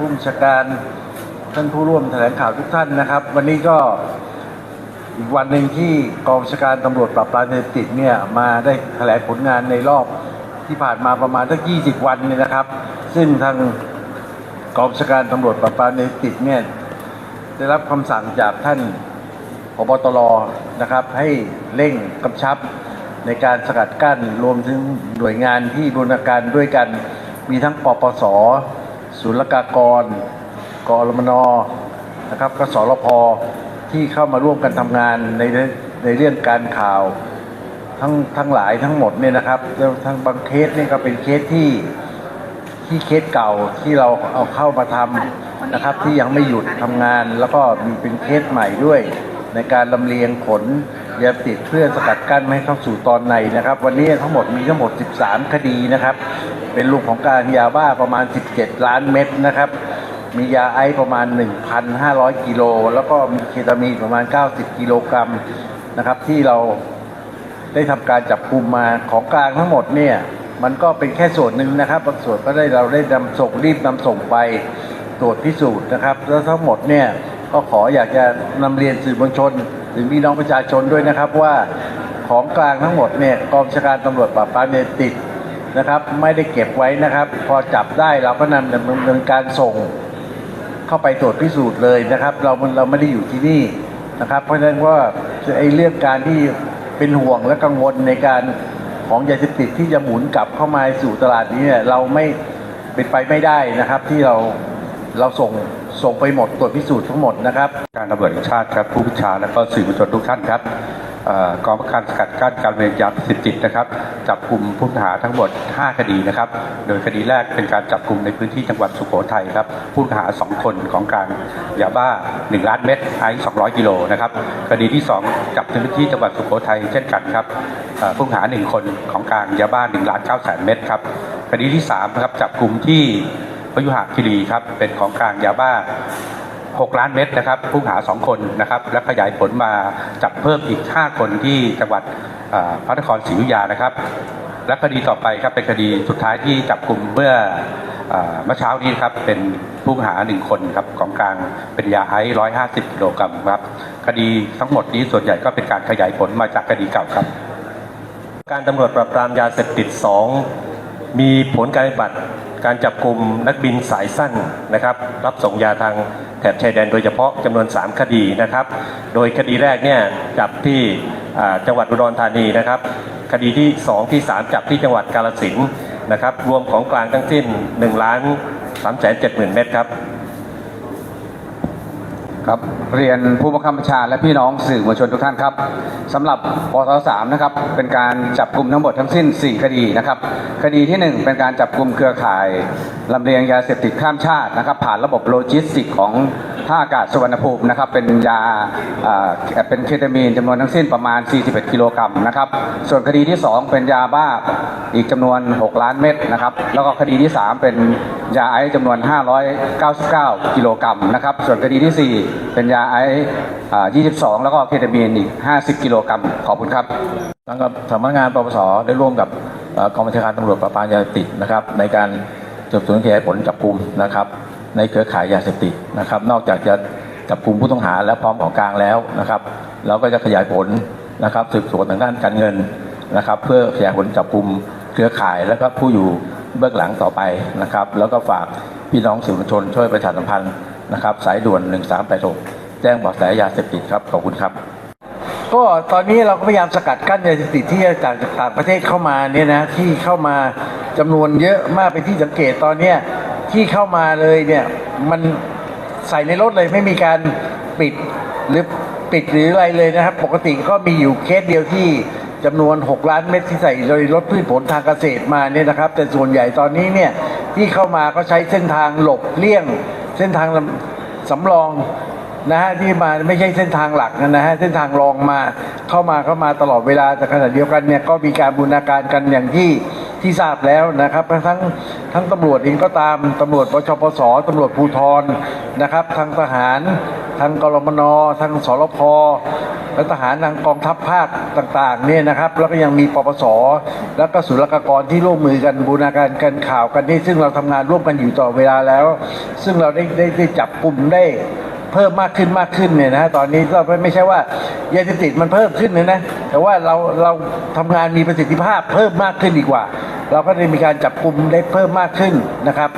ผู้บัญชาการท่านผู้ร่วมแถลงข่าวทุกท่านนะครับ วันนี้ก็อีกวันหนึ่งที่กองบัญชาการตำรวจปราบปรามยาเสพติดเนี่ยมาได้แถลงผลงานในรอบที่ผ่านมาประมาณสัก20 วันเนี่ยนะครับ ซึ่งทางกองบัญชาการตำรวจปราบปรามยาเสพติดเนี่ยได้รับคำสั่งจากท่านพบตรนะครับ ให้เร่งกำชับในการสกัดกั้นรวมถึงหน่วยงานที่บูรณาการด้วยกันมีทั้งปปส ศุลกากร กรมนนะครับกสรพที่เข้ามาร่วมกันทำงานในในเรื่องการข่าวทั้งทั้งหลายทั้งหมดเนี่ยนะครับแล้วทั้งบางเคสเนี่ยก็เป็นเคสที่ที่เคสเก่าที่เราเอาเข้ามาทำนะครับ ที่ยังไม่หยุดทำงาน แล้วก็มีเป็นเคสใหม่ด้วย ในการลำเลียงขนยาเสพติดเพื่อสกัดกั้นไม่ให้เข้าสู่ตอนในนะครับ วันนี้ทั้งหมดมีทั้งหมด 13 คดีนะครับ เป็นลูกของการยาบ้าประมาณ 17 ล้านเม็ดนะครับ มียาไอซ์ประมาณ 1,500 กิโล แล้วก็มีเคตามีนประมาณ 90 กิโลกรัมนะครับ ที่เราได้ทำการจับกลุ่มมาของกลางทั้งหมดเนี่ย มันก็เป็นแค่ส่วนหนึ่งนะครับบางส่วนก็ได้เราได้นำส่งรีบนำส่งไปตรวจพิสูจน์นะครับ แล้วทั้งหมดเนี่ยก็ขออยากจะนำเรียนสื่อมวลชน ถึงพี่น้องประชาชนด้วยนะครับว่าของกลางทั้งหมดเนี่ยกองชาการตำรวจปราบปรามยาเสพติด นะครับ ไม่ได้เก็บไว้นะครับ พอจับได้เราก็นำดำเนินการส่งเข้าไปตรวจพิสูจน์เลยนะครับ เราเราไม่ได้อยู่ที่นี่นะครับ เพราะฉะนั้นว่าไอ้เรื่องการที่เป็นห่วงและกังวลในการของยาเสพติดที่จะหมุนกลับเข้ามาสู่ตลาดนี้เนี่ยเราไม่เป็นไปไม่ได้นะครับ ที่เราเราส่งส่งไปหมดตรวจพิสูจน์ทั้งหมดนะครับ การตำรวจแห่งชาติครับผู้พิชาและก็สื่อมวลชนทุกท่านครับ กองบังคับการสกัดกั้นการเวรยาเสพติดนะครับ จับกลุ่มผู้ต้องหาทั้งหมด 5 คดีนะครับ โดยคดีแรกเป็นการจับกลุ่มในพื้นที่จังหวัดสุโขทัยครับผู้ต้องหา 2 คนของกลางยาบ้า 1 ล้านเม็ดไอซ์200 กิโลนะครับคดีที่ 2 จับในพื้นที่จังหวัดสุโขทัยเช่นกันครับผู้ต้องหา 1 คนของกลางยาบ้า1ล้าน9แสนเม็ดครับคดีที่3นะครับจับกลุ่มที่พยุหคีรีครับเป็นของกลางยาบ้า 6 ล้านเม็ดนะครับผู้หา 2 คนนะครับ และขยายผลมาจับเพิ่มอีก 5 คนที่จังหวัดพระนครศรีอยุธยานะครับ และคดีต่อไปครับเป็นคดีสุดท้ายที่จับกลุ่มเมื่อเมื่อเช้านี้ครับเป็นผู้หา1คนครับของกลางเป็นยาไอซ์150กิโลกรัมครับคดีทั้งหมดนี้ส่วนใหญ่ก็เป็นการขยายผลมาจากคดีเก่าครับ การตำรวจปราบปรามยาเสพติด 2 มีผลการปฏิบัติ การจับกลุ่มนักบินสายสั้นนะครับ รับส่งยาทางแถบชายแดนโดยเฉพาะจำนวน 3 คดีนะครับ โดยคดีแรกเนี่ยจับที่จังหวัดอุดรธานีนะครับ คดีที่ 2 ที่ 3 จับที่จังหวัดกาลสินนะครับ รวมของกลางทั้งสิ้น1ล้าน3 7 0 0 0 0 เม็ดครับ ครับเรียนผู้บังคับบัญชาและพี่น้องสื่อมวลชนทุกท่านครับสำหรับปทสามนะครับเป็นการจับกลุ่มทั้งหมดทั้งสิ้น 4 คดีนะครับคดีที่ 1 เป็นการจับกลุ่มเครือข่ายลำเลียงยาเสพติดข้ามชาตินะครับผ่านระบบโลจิสติกของ ท่าอากาศสุวรรณภูมินะครับเป็นยาอ่าเป็นเคตามีนจำนวนทั้งสิ้นประมาณ 41 กิโลกรัมนะครับส่วนคดีที่ 2 เป็นยาบ้าอีกจำนวน 6 ล้านเม็ดนะครับแล้วก็คดีที่ 3 เป็นยาไอซ์จำนวน 599 กิโลกรัมนะครับส่วนคดีทีสี่ 4 เป็นยาไอซ์22 แล้วก็เคตามีนอีก 50 กิโลกรัมขอบคุณครับทางกับสำนักงานปปสได้ร่วมกับกองบัญชาการตำรวจปราบปรามยาเสพติดนะครับในการสืบสวนขยายผลจับกลุ่มนะครับ ในเครือข่ายยาเสพติดนะครับ นอกจากจะจับกลุ่มผู้ต้องหาและพร้อมของกลางแล้วนะครับ เราก็จะขยายผลนะครับสืบสวนทางด้านการเงินนะครับ เพื่อขยายผลจับกลุ่มเครือข่ายและก็ผู้อยู่เบื้องหลังต่อไปนะครับ แล้วก็ฝากพี่น้องสื่อมวลชนช่วยประชาสัมพันธ์นะครับ สายด่วน 1386 แจ้งเบาะแสยาเสพติดครับขอบคุณครับ ก็ตอนนี้เราก็พยายามสกัดกั้นยาเสพติดที่จากต่างประเทศเข้ามาเนี่ยนะที่เข้ามาจำนวนเยอะมากเป็นที่สังเกตตอนเนี้ย ที่เข้ามาเลยเนี่ย มันใส่ในรถเลยไม่มีการปิดหรือปิดหรืออะไรเลยนะครับ ปกติก็มีอยู่เคสเดียวที่จำนวน 6 ล้านเม็ดที่ใส่โดยรถพืชผลทางเกษตรมาเนี่ยนะครับ แต่ส่วนใหญ่ตอนนี้เนี่ยที่เข้ามาก็ใช้เส้นทางหลบเลี่ยง เส้นทางสำรองนะฮะที่มาไม่ใช่เส้นทางหลักนะฮะเส้นทางรองมาเข้ามาเข้ามาตลอดเวลาแต่ขณะเดียวกันเนี่ยก็มีการบูรณาการกันอย่างที่ ที่ทราบแล้วนะครับ ทั้งทั้งตำรวจเองก็ตามตำรวจปชปสตำรวจภูธรนะครับทางทหารทางกรมนทางสรพและทหารทางกองทัพภาคต่างๆเนี่ยนะครับ แล้วก็ยังมีปปส แล้วก็ศุลกากรที่ร่วมมือกันบูรณาการกันข่าวกันนี่ซึ่งเราทำงานร่วมกันอยู่ต่อเวลาแล้ว ซึ่งเราได้ได้ได้จับกลุ่มได้ เพิ่มมากขึ้นมากขึ้นเนี่ยนะตอนนี้ก็ไม่ใช่ว่ายาเสพติดมันเพิ่มขึ้นเลยนะแต่ว่าเราเราทำงานมีประสิทธิภาพเพิ่มมากขึ้นดีกว่า เราก็ได้มีการจับกลุ่มได้เพิ่มมากขึ้นนะครับ